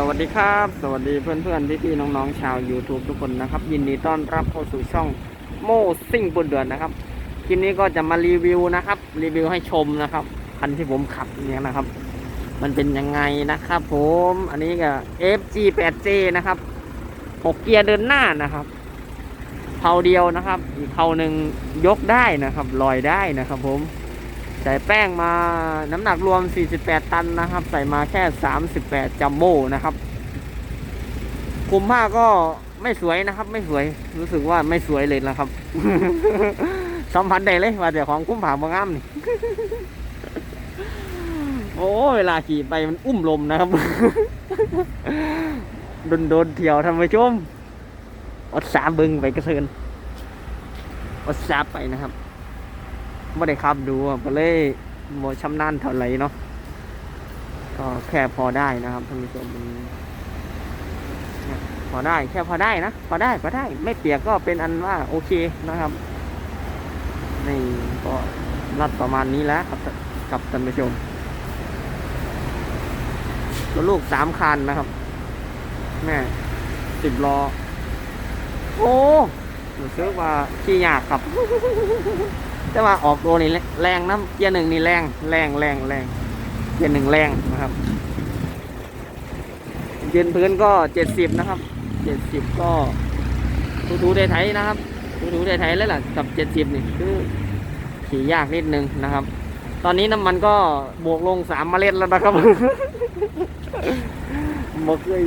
สวัสดีครับ สวัสดีเพื่อนๆพี่ๆน้องๆชาว YouTube ทุกคนนะครับ ยินดีต้อนรับเข้าสู่ช่องโม่ซิ่งบนเดือนนะครับคลิปนี้ก็จะมารีวิวนะครับ รีวิวให้ชมนะครับคันที่ผมขับเนี่ยนะครับ มันเป็นยังไงนะครับ ผมอันนี้ก็ FG 8J นะครับ6เกียร์เดินหน้านะครับเผาเดียวนะครับ อีกเผาหนึ่งยกได้นะครับลอยได้นะครับ ผม ใส่แป้งมาน้ำหนักรวม 48 ตันนะครับ ใส่มาแค่ 38 จัมโบ้นะครับคุมผ้าก็ไม่สวยนะครับ ไม่สวยรู้สึกว่าไม่สวยเลยนะครับสัมผัสได้เลยว่าแต่ของคุ้มผาบางอ้ามนี่โอ้เวลาขี่ไปมันอุ้มลมนะครับโดนโดนๆเที่ยวทำไมชมอดสาบึงไปกระเทินอดสาไปนะครับ ไม่ได้ขับดูอะก็เลยโมชำนาญเท่าไหร่เนาะก็แค่พอได้นะครับท่านผู้ชมพอได้แค่พอได้นะพอได้พอได้ ไม่เปียกก็เป็นอันว่าโอเคนะครับนี่ก็รัดประมาณนี้แล้วครับกับท่านผู้ชมตัวลูกสามคันนะครับแม่สิบล้อ โอ้รู้สึกว่าขี้ยากครับ แต่ว่าออกตัวนี่แรงนะเกียร์หนึ่งนี่แรงแรงแรงแรงเกียร์หนึ่งแรงนะครับยืนพื้นก็เจ็ดสิบนะครับเจ็ดสิบก็ทูทูได้ไทยนะครับทูทูได้ไทยแล้วล่ะกับเจ็ดสิบนี่คือขี่ยากนิดนึงนะครับ ตอนนี้น้ำมันก็บวกลงสามเมล็ดแล้วนะครับบ่เคย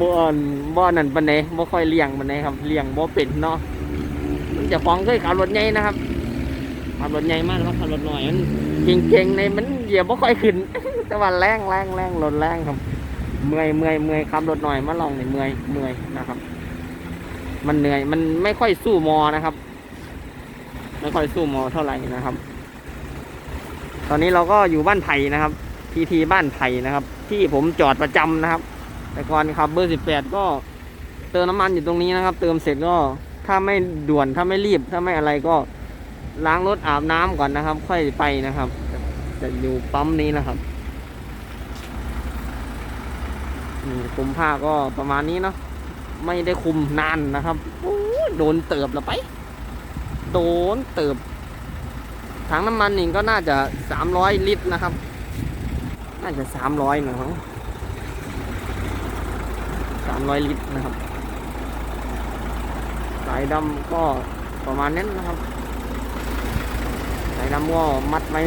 บ่ออนบ่นั่นปันไหนบ่ค่อยเลี้ยงปันไหนครับเลี้ยงบ่เป็นเนาะมันจะฟ้องเคยขับรถใหญ่นะครับ ขับรถใหญ่มากแล้วขับรถหน่อยมันเก่งๆในมันเหยียบไม่ค่อยขึ้น แต่ว่าแรงแรงแรงรถแรงครับ เมื่อยเมื่อยเมื่อยขับรถหน่อยมาลองเนี่ยเมื่อยเมื่อยนะครับ มันเหนื่อยมันไม่ค่อยสู้มอนะครับ ไม่ค่อยสู้มอเท่าไหร่นะครับ ตอนนี้เราก็อยู่บ้านไผ่นะครับทีทีบ้านไผ่นะครับ ที่ผมจอดประจำนะครับ แต่ก่อนขับเบอร์สิบแปดก็เติมน้ำมันอยู่ตรงนี้นะครับ เติมเสร็จก็ถ้าไม่ด่วนถ้าไม่รีบถ้าไม่อะไรก็ ล้างรถอาบน้ำก่อนนะครับ ค่อยไปนะครับ จะอยู่ปั๊มนี้นะครับคุมผ้าก็ประมาณนี้เนาะไม่ได้คุมนานนะครับโโดนเติบละไป โดนเติบถังน้ำมันนี่ก็น่าจะสามร้อยลิตรนะครับ น่าจะสามร้อยนะครับสามร้อยลิตรนะครับ สายดำก็ประมาณนั้นนะครับ ส่น้ำก็มัดไว้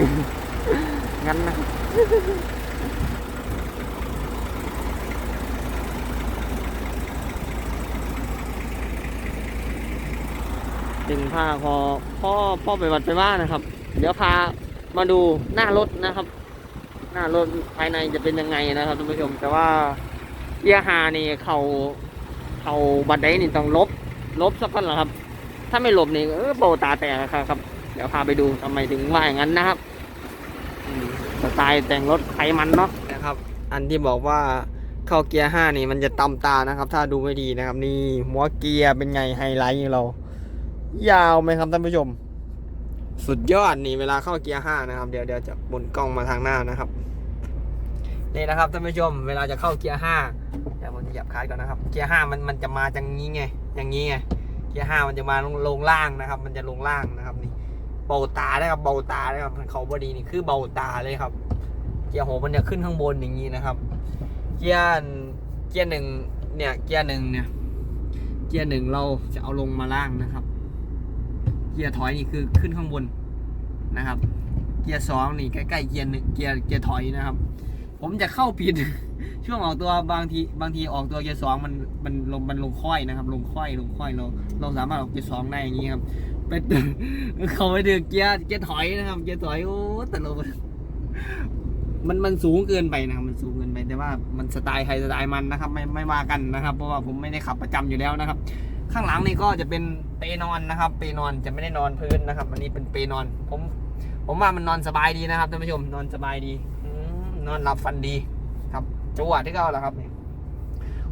งั้นนะดึงผ้าพอพ่อพ่อไปวัดไปว่านะครับ เดี๋ยวพามาดูหน้ารถนะครับ หน้ารถภายในจะเป็นยังไงนะครับท่านผู้ชม แต่ว่าเกียฮานี่เขาเขาบัดไดนี่ต้องลบ ลบสักพันเหรอครับ ถ้าไม่ลบนี่เออโบตาแตกอะครับ เดี๋ยวพาไปดูทำไมถึงว่าอย่างนั้นนะครับสไตล์แต่งรถไขมันเนาะนะครับ อันที่บอกว่าเข้าเกียร์ห้านี่มันจะตำตานะครับ ถ้าดูไม่ดีนะครับ นี่หัวเกียร์เป็นไงไฮไลท์ของเรา ยาวไหมครับท่านผู้ชม สุดยอดนี่เวลาเข้าเกียร์ห้านะครับ เดี๋ยวเดี๋ยวจะหมุนกล้องมาทางหน้านะครับนี่นะครับท่านผู้ชมเวลาจะเข้าเกียร์ห้าเดี๋ยวผมจะหยับคลายก่อนนะครับ เกียร์ห้ามันมันจะมาอย่างนี้ไง อย่างนี้ไง เกียร์ห้ามันจะมาลงลงล่างนะครับ มันจะลงล่างนะครับนี่ เบาตาได้ครับเบาตาได้ครับเขาบอดีนี่คือเบาตาเลยครับ เกียร์หกมันจะขึ้นข้างบนอย่างนี้นะครับ เกียร์เกียร์หนึ่งเนี่ย เกียร์หนึ่งเนี่ย เกียร์หนึ่งเราจะเอาลงมาล่างนะครับ เกียร์ถอยนี่คือขึ้นข้างบนนะครับ เกียร์สองนี่ใกล้ๆเกียร์หนึ่งเกียร์เกียร์ถอยนะครับ ผมจะเข้าผิดช่วงออกตัวบางทีบางทีออกตัวเกียร์สองมันมันลงมันลงค่อยนะครับ ลงค่อยลงค่อยเราเราสามารถออกเกียร์สองได้อย่างนี้ครับ ไปเขาไปดึกเกียร์เกียร์ถอยนะครับ เกียร์ถอยโอ้ต่เรามันมันสูงเกินไปนะครับมันสูงเกินไปแต่ว่ามันสไตล์ใครสไตล์มันนะครับ ไม่ไม่ว่ากันนะครับ เพราะว่าผมไม่ได้ขับประจำอยู่แล้วนะครับ ข้างหลังนี่ก็จะเป็นเปนอนนะครับ เปนอนจะไม่ได้นอนพื้นนะครับ อันนี้เป็นเปนอน ผมผมว่ามันนอนสบายดีนะครับท่านผู้ชมนอนสบายดีอนอนหลับฟันดีครับจังหวะที่เขาแหละครับ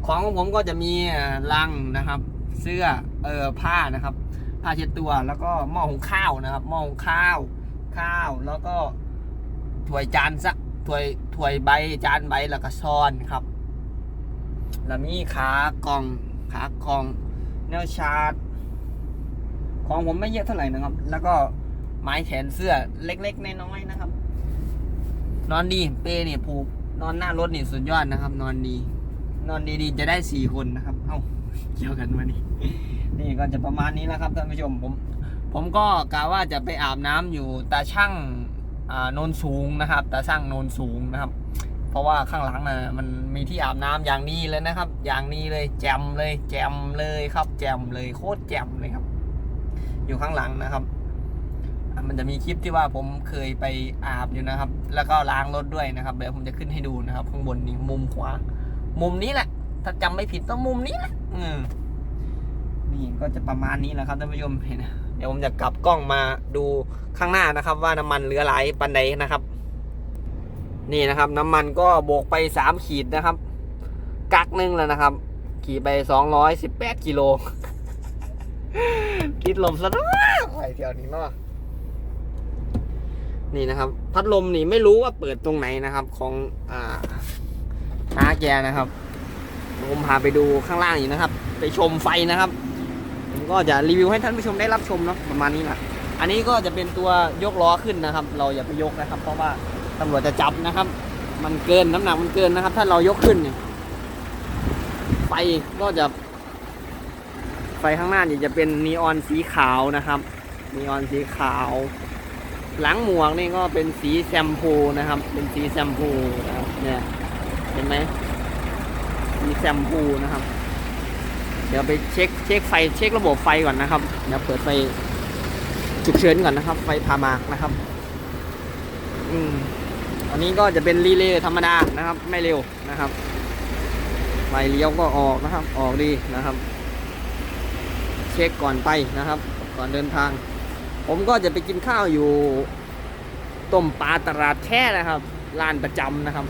ของของผมก็จะมีลังนะครับ เสื้อเออผ้านะครับ ผ้าเช็ดตัว แล้วก็หม้อหุงข้าวนะครับหม้อหุงข้าว ข้าว แล้วก็ถ้วยจานซะถ้วยถ้วยใบจานใบแล้วก็ช้อนครับ แล้วมีขากล่องขากล่องแนวชาร์จของผมไม่เยอะเท่าไหร่นะครับ แล้วก็ไม้แขนเสื้อเล็กๆน้อยๆนะครับ นอนดีเป้เนี่ยผูกนอนหน้ารถนี่สุดยอดนะครับ นอนดี นอนดีๆจะได้สี่คนนะครับ เอ้าเกี่ยวกันมานี่ นี่ก็จะประมาณนี้แล้วครับท่านผู้ชมผมผมก็กะว่าจะไปอาบน้ำอยู่ตาช่างอ่าโนนสูงนะครับตาช่างโนนสูงนะครับ เพราะว่าข้างหลังนะมันมีที่อาบน้ำอย่างดีเลยนะครับ อย่างนี้เลยแจมเลยแจมเลยครับ แจมเลยโคตรแจมเลยครับ อยู่ข้างหลังนะครับมันจะมีคลิปที่ว่าผมเคยไปอาบอยู่นะครับ แล้วก็ล้างรถด้วยนะครับ เดี๋ยวผมจะขึ้นให้ดูนะครับ ข้างบนนี้มุมขวา มุมนี้แหละ ถ้าจำไม่ผิดต้องมุมนี้แหละอืม นี่ก็จะประมาณนี้แหละครับท่านผู้ชมเห็นะเดี๋ยวผมจะกลับกล้องมาดูข้างหน้านะครับ ว่าน้ำมันเหลือหลายปันใดนะครับ นี่นะครับ น้ำมันก็โบกไปสามขีดนะครับ กักหนึงแล้วนะครับ ขี่ไปสองร้อยสิบแปดกิโลคิดลมซะนะไปเที่ยวนี้เนาะนี่นะครับ พัดลมนี่ไม่รู้ว่าเปิดตรงไหนนะครับ ของอ่าน้าแกนะครับผมพาไปดูข้างล่างอยู่นะครับ ไปชมไฟนะครับ ก็จะรีวิวให้ท่านผู้ชมได้รับชมเนาะประมาณนี้แหละอันนี้ก็จะเป็นตัวยกล้อขึ้นนะครับ เราอย่าไปยกนะครับ เพราะว่าตำรวจจะจับนะครับ มันเกินน้ำหนักมันเกินนะครับ ถ้าเรายกขึ้นเนี่ยไฟก็จะ ไฟข้างหน้าเนี่ยจะเป็นนีออนสีขาวนะครับนีออนสีขาว หลังหมวกนี่ก็เป็นสีแชมพูนะครับ เป็นสีแชมพูนะครับเนี่ยเห็นไหมมีแชมพูนะครับ เดี๋ยวไปเช็คเช็คไฟเช็คระบบไฟก่อนนะครับเดี๋ยวเปิดไฟฉุกเฉินก่อนนะครับ ไฟพามากนะครับ อืมอันนี้ก็จะเป็นรีเลย์ธรรมดานะครับ ไม่เร็วนะครับไฟเลี้ยวก็ออกนะครับ ออกดีนะครับ เช็คก่อนไปนะครับ ก่อนเดินทาง ผมก็จะไปกินข้าวอยู่ต้มปลาตลาดแค่นะครับร้านประจำนะครับ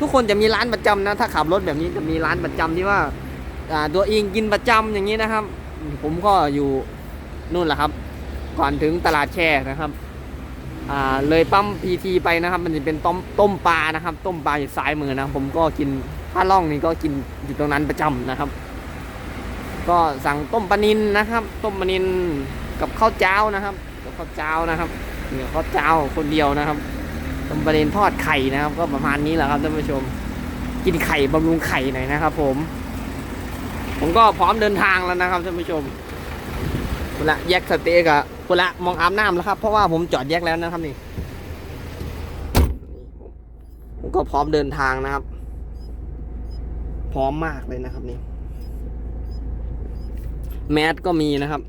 ทุกคนจะมีร้านประจำนะ ถ้าขับรถแบบนี้จะมีร้านประจำที่ว่า ตัวเองกินประจำอย่างนี้นะครับ ผมก็อยู่นู่นแหละครับ ก่อนถึงตลาดแช่นะครับเลยปั๊มพีทีไปนะครับ มันจะเป็นต้มต้มปลานะครับ ต้มปลาอยู่ซ้ายมือนะผมก็กินถ้าล่องนี่ก็กินอยู่ตรงนั้นประจำนะครับ ก็สั่งต้มปลานินนะครับ ต้มปลานินกับข้าวเจ้านะครับกับข้าวเจ้านะครับเนี่ยข้าวเจ้าคนเดียวนะครับต้มปลานินทอดไข่นะครับ ก็ประมาณนี้แหละครับท่านผู้ชม กินไข่บำรุงไข่หน่อยนะครับ ผม ผมก็พร้อมเดินทางแล้วนะครับท่านผู้ชมคุณละแยกสเต็กอะคุณละมองอาบน้ำแล้วครับ เพราะว่าผมจอดแยกแล้วนะครับนี่ผมก็พร้อมเดินทางนะครับ พร้อมมากเลยนะครับนี่แมสก็มีนะครับ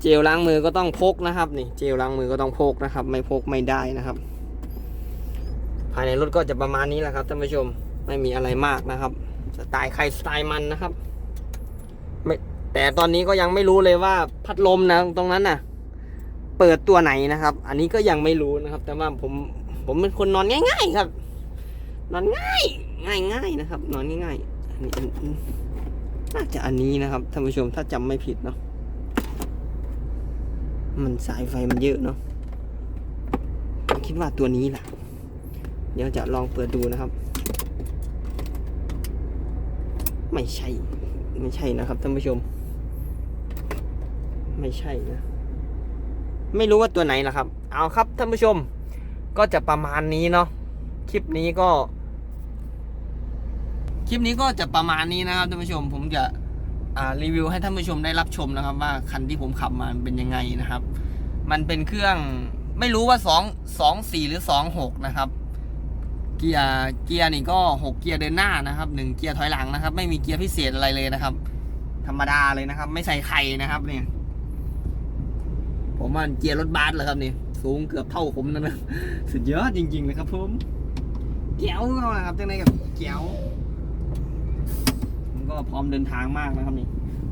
เจลล้างมือก็ต้องพกนะครับนี่ เจลล้างมือก็ต้องพกนะครับ ไม่พกไม่ได้นะครับ ภายในรถก็จะประมาณนี้แหละครับท่านผู้ชมไม่มีอะไรมากนะครับ สไตล์ใครสไตล์มันนะครับ แต่ตอนนี้ก็ยังไม่รู้เลยว่าพัดลมนะตรงนั้นน่ะ เปิดตัวไหนนะครับ อันนี้ก็ยังไม่รู้นะครับ แต่ว่าผมผมเป็นคนนอนง่าย ๆ ครับ นอนง่ายง่ายง่ายนะครับ นอนง่ายๆอันนี้น,น่าจะอันนี้นะครับท่านผู้ชมถ้าจำไม่ผิดเนาะมันสายไฟมันเยอะเนาะผมคิดว่าตัวนี้แหละเดี๋ยวจะลองเปิดดูนะครับ ไม่ใช่ ไม่ใช่นะครับท่านผู้ชม ไม่ใช่นะไม่รู้ว่าตัวไหนล่ะครับ เอาครับท่านผู้ชม ก็จะประมาณนี้เนาะคลิปนี้ก็ คลิปนี้ก็จะประมาณนี้นะครับท่านผู้ชม ผมจะอ่ารีวิวให้ท่านผู้ชมได้รับชมนะครับ ว่าคันที่ผมขับมาเป็นยังไงนะครับ มันเป็นเครื่องไม่รู้ว่าสองสองสี่หรือสองหกนะครับ เกียร์เกียร์นี่ก็หกเกียร์เดินหน้านะครับหนึ่งเกียร์ถอยหลังนะครับ ไม่มีเกียร์พิเศษอะไรเลยนะครับ ธรรมดาเลยนะครับ ไม่ใส่ไข่นะครับเนี่ย ผมว่าเกียร์รถบัสเหรอครับนี่สูงเกือบเท่าผมนั่นนะสุดยอดจริงๆเลยครับผมเกียวเข้ามาครับจังไงกับเกียวผมก็พร้อมเดินทางมากนะครับนี่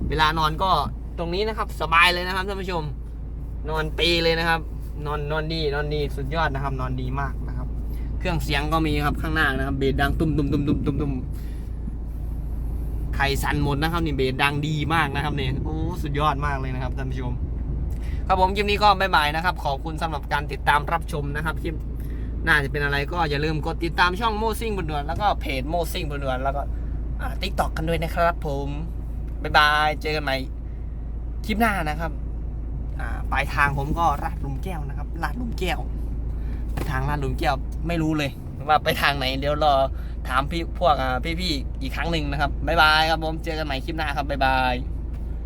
เวลานอนก็ตรงนี้นะครับ สบายเลยนะครับท่านผู้ชม นอนปีเลยนะครับ นอนนอนดีนอนดีสุดยอดนะครับ นอนดีมากนะครับ เครื่องเสียงก็มีครับข้างหน้านะครับ เบสดังตุ้มตุ้มตุ้มตุ้มตุ้มตุ้มไข่สั่นหมดนะครับ นี่เบสดังดีมากนะครับเนี่ยโอ้สุดยอดมากเลยนะครับท่านผู้ชม ครับผมคลิปนี้ก็บ๊ายบายนะครับ ขอบคุณสำหรับการติดตามรับชมนะครับคลิปน่าจะเป็นอะไรก็อย่าลืมกดติดตามช่องโมซิ่งบนด่วนแล้วก็เพจโมซิ่งบนด่วนแล้วก็ติ๊กต็อกกันด้วยนะครับ ผมบ๊ายบายเจอกันใหม่คลิปหน้านะครับปลายทางผมก็ลาดหลุมแก้วนะครับลาดหลุมแก้ว ทางลาดหลุมแก้วไม่รู้เลย ว่าไปทางไหน เดี๋ยวรอถามพี่พวกพี่ๆอีกครั้งหนึ่งนะครับบ๊ายบายครับผมเจอกันใหม่คลิปหน้าครับบ๊ายบาย